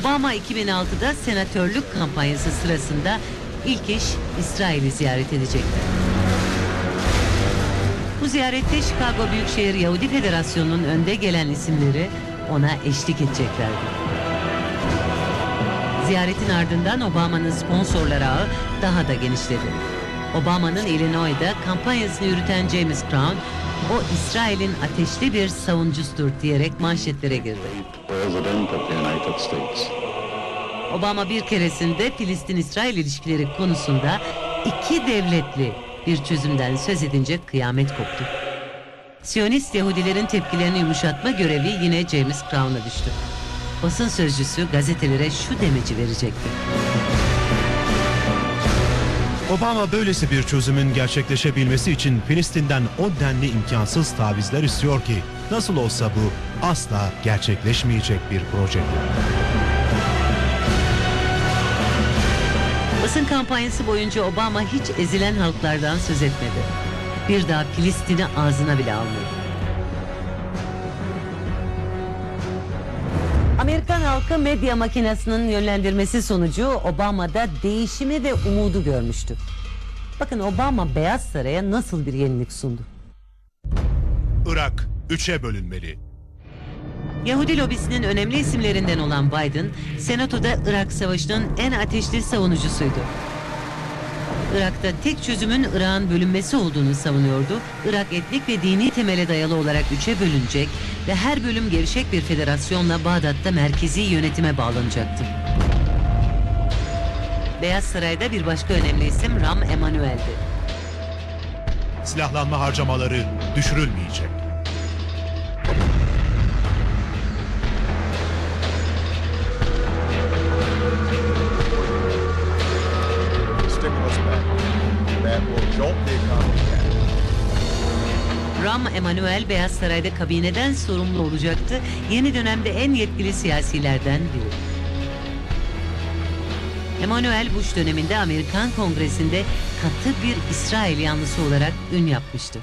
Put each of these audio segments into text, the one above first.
Obama 2006'da senatörlük kampanyası sırasında ilk iş İsrail'i ziyaret edecekti. Bu ziyarette Chicago Büyükşehir Yahudi Federasyonu'nun önde gelen isimleri ona eşlik edeceklerdi. Ziyaretin ardından Obama'nın sponsorlar ağı daha da genişledi. Obama'nın Illinois'da kampanyasını yürüten James Brown, o İsrail'in ateşli bir savuncusudur diyerek manşetlere girdi. Obama bir keresinde Filistin-İsrail ilişkileri konusunda iki devletli bir çözümden söz edince kıyamet koptu. Siyonist Yahudilerin tepkilerini yumuşatma görevi yine James Brown'a düştü. Basın sözcüsü gazetelere şu demeci verecekti. Obama böylesi bir çözümün gerçekleşebilmesi için Filistin'den o denli imkansız tavizler istiyor ki nasıl olsa bu asla gerçekleşmeyecek bir proje. Basın kampanyası boyunca Obama hiç ezilen halklardan söz etmedi. Bir daha Filistin'i ağzına bile almadı. Amerikan halkı medya makinesinin yönlendirmesi sonucu Obama'da değişimi ve umudu görmüştü. Bakın Obama Beyaz Saray'a nasıl bir yenilik sundu. Irak üçe bölünmeli. Yahudi lobisinin önemli isimlerinden olan Biden, Senato'da Irak Savaşı'nın en ateşli savunucusuydu. Irak'ta tek çözümün Irak'ın bölünmesi olduğunu savunuyordu. Irak etnik ve dini temele dayalı olarak üçe bölünecek ve her bölüm gelişecek bir federasyonla Bağdat'ta merkezi yönetime bağlanacaktı. Beyaz Saray'da bir başka önemli isim Ram Emanuel'di. Silahlanma harcamaları düşürülmeyecek. Ram Emanuel Beyaz Saray'da kabineden sorumlu olacaktı. Yeni dönemde en yetkili siyasilerden biri. Emanuel Bush döneminde Amerikan Kongresi'nde katı bir İsrail yanlısı olarak ün yapmıştı.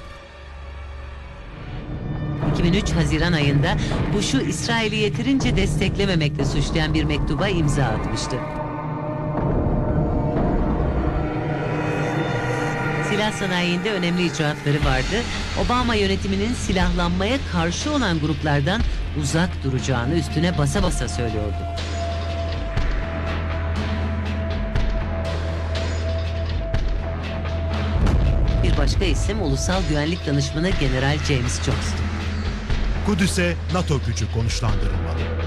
2003 Haziran ayında Bush'u İsrail'i yeterince desteklememekle suçlayan bir mektuba imza atmıştı. Silah sanayinde önemli icraatları vardı. Obama yönetiminin silahlanmaya karşı olan gruplardan uzak duracağını üstüne basa basa söylüyordu. Bir başka isim Ulusal Güvenlik Danışmanı General James Jones'tu. Kudüs'e NATO gücü konuşlandırılmalı.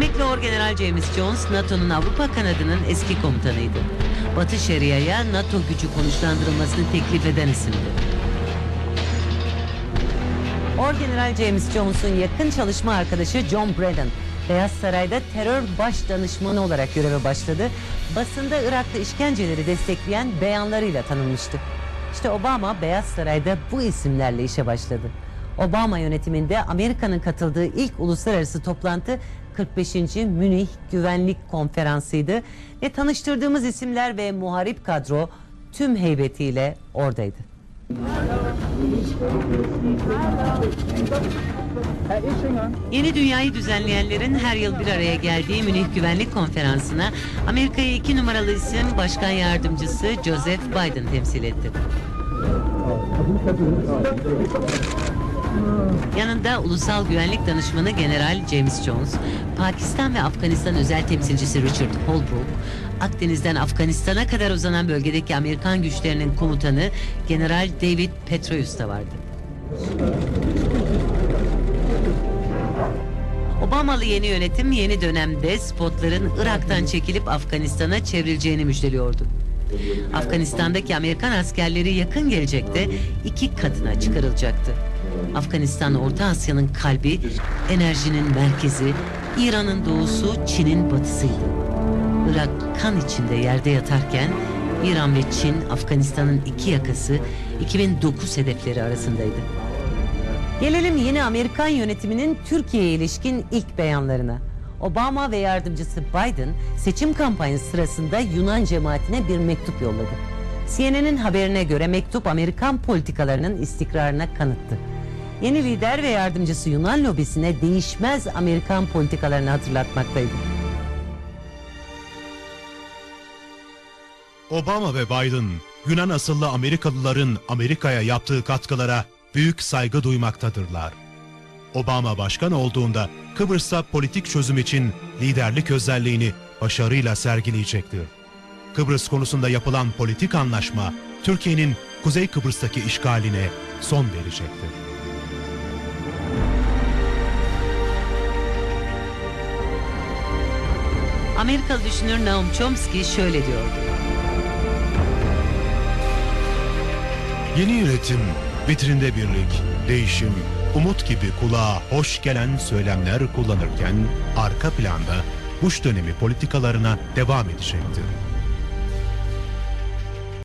Emekli Orgeneral James Jones, NATO'nun Avrupa kanadının eski komutanıydı. Batı Şeria'ya NATO gücü konuşlandırılmasını teklif eden isimdi. Orgeneral James Jones'un yakın çalışma arkadaşı John Brennan, Beyaz Saray'da terör baş danışmanı olarak göreve başladı. Basında Irak'ta işkenceleri destekleyen beyanlarıyla tanınmıştı. İşte Obama Beyaz Saray'da bu isimlerle işe başladı. Obama yönetiminde Amerika'nın katıldığı ilk uluslararası toplantı 45. Münih Güvenlik Konferansı'ydı ve tanıştırdığımız isimler ve muharip kadro tüm heybetiyle oradaydı. Yeni dünyayı düzenleyenlerin her yıl bir araya geldiği Münih Güvenlik Konferansı'na Amerika'yı iki numaralı isim Başkan Yardımcısı Joseph Biden temsil etti. Yanında Ulusal Güvenlik Danışmanı General James Jones, Pakistan ve Afganistan özel temsilcisi Richard Holbrooke, Akdeniz'den Afganistan'a kadar uzanan bölgedeki Amerikan güçlerinin komutanı General David Petraeus da vardı. Obamalı yeni yönetim yeni dönemde spotların Irak'tan çekilip Afganistan'a çevrileceğini müjdeliyordu. Afganistan'daki Amerikan askerleri yakın gelecekte iki katına çıkarılacaktı. Afganistan Orta Asya'nın kalbi, enerjinin merkezi, İran'ın doğusu, Çin'in batısıydı. Irak kan içinde yerde yatarken İran ve Çin Afganistan'ın iki yakası 2009 hedefleri arasındaydı. Gelelim yeni Amerikan yönetiminin Türkiye'ye ilişkin ilk beyanlarına. Obama ve yardımcısı Biden seçim kampanyası sırasında Yunan cemaatine bir mektup yolladı. CNN'in haberine göre mektup Amerikan politikalarının istikrarına kanıttı yeni lider ve yardımcısı Yunan lobisine değişmez Amerikan politikalarını hatırlatmaktaydı. Obama ve Biden, Yunan asıllı Amerikalıların Amerika'ya yaptığı katkılara büyük saygı duymaktadırlar. Obama başkan olduğunda Kıbrıs'ta politik çözüm için liderlik özelliğini başarıyla sergileyecektir. Kıbrıs konusunda yapılan politik anlaşma Türkiye'nin Kuzey Kıbrıs'taki işgaline son verecektir. Amerikalı düşünür Noam Chomsky şöyle diyordu. Yeni yönetim, vitrinde birlik, değişim, umut gibi kulağa hoş gelen söylemler kullanırken arka planda Bush dönemi politikalarına devam edecektir.